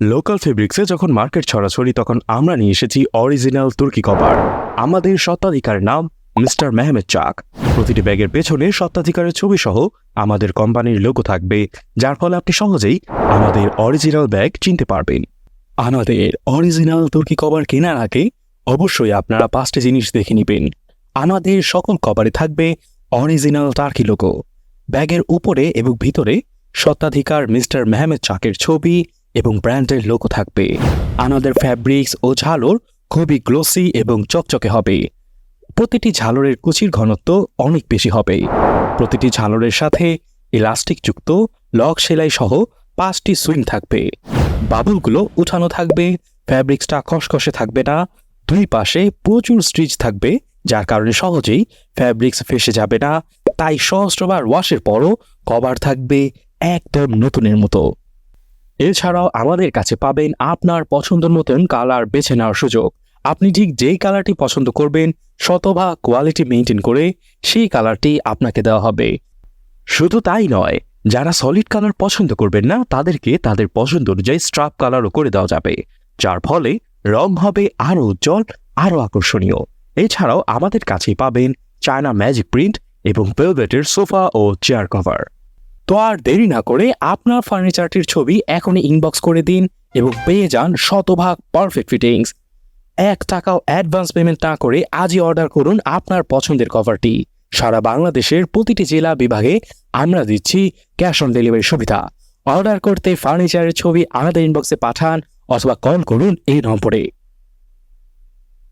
Local ফেব্রিক্সে যখন market ছড়াছড়ি তখন আমরা নিয়ে এসেছি অরিজিনাল তুর্কি কভার আমাদের স্বত্বাধিকারের নাম মিস্টার মেহমেদ চাক প্রতিটি ব্যাগের পেছনে স্বত্বাধিকারের ছবি সহ আমাদের কোম্পানির লোগো থাকবে, যার ফলে আপনি সহজেই আমাদের অরিজিনাল ব্যাগ চিনতে পারবেন। আমাদের অরিজিনাল তুর্কি কভার কেনার আগে অবশ্যই আপনারা পাঁচটি জিনিস দেখে নেবেন। আমাদের সকল কভারে থাকবে অরিজিনাল টার্কি লোগো ব্যাগের উপরে এবং ভিতরে স্বত্বাধিকার মিস্টার মেহমেদ চাকের ছবি এবং ব্র্যান্ডের লোকও থাকবে। আনাদের ফ্যাব্রিক্স ও ঝালর খুবই গ্লোসি এবং চকচকে হবে। প্রতিটি ঝালরের কুচির ঘনত্ব অনেক বেশি হবে। প্রতিটি ঝালরের সাথে ইলাস্টিক যুক্ত লক সেলাই সহ পাঁচটি সুইং থাকবে। বাবুলগুলো উঠানো থাকবে ফ্যাব্রিক্সটা খসখসে থাকবে না, দুই পাশে প্রচুর স্টিচ থাকবে, যার কারণে সহজেই ফ্যাব্রিক্স ফেসে যাবে না। তাই সহস্রবার ওয়াশের পরও কভার থাকবে একদম নতুনের মতো। এছাড়াও আমাদের কাছে পাবেন আপনার পছন্দের মতন কালার বেছে নেওয়ার সুযোগ। আপনি ঠিক যেই কালারটি পছন্দ করবেন, শতভাগ কোয়ালিটি মেনটেন করে সেই কালারটি আপনাকে দেওয়া হবে। শুধু তাই নয়, যারা সলিড কালার পছন্দ করবেন না, তাদেরকে তাদের পছন্দ অনুযায়ী স্ট্রাপ কালারও করে দেওয়া যাবে। যার ফলে রং হবে আরও উজ্জ্বল, আরও আকর্ষণীয়। এছাড়াও আমাদের কাছেই পাবেন চায়না ম্যাজিক প্রিন্ট এবং ভেলভেটের সোফা ও চেয়ার কভার তো আর দেরি না করে আপনার ফার্নিচারটির ছবি এখনই ইনবক্স করে দিন এবং পেয়ে যান শতভাগ পারফেক্ট ফিটিংস এক টাকাও অ্যাডভান্স পেমেন্ট না করে আজই অর্ডার করুন আপনার পছন্দের কভারটি সারা বাংলাদেশের প্রতিটি জেলা বিভাগে আমরা দিচ্ছি ক্যাশ অন ডেলিভারি সুবিধা। অর্ডার করতে ফার্নিচারের ছবি আলাদা ইনবক্সে পাঠান অথবা কল করুন এই নম্বরে।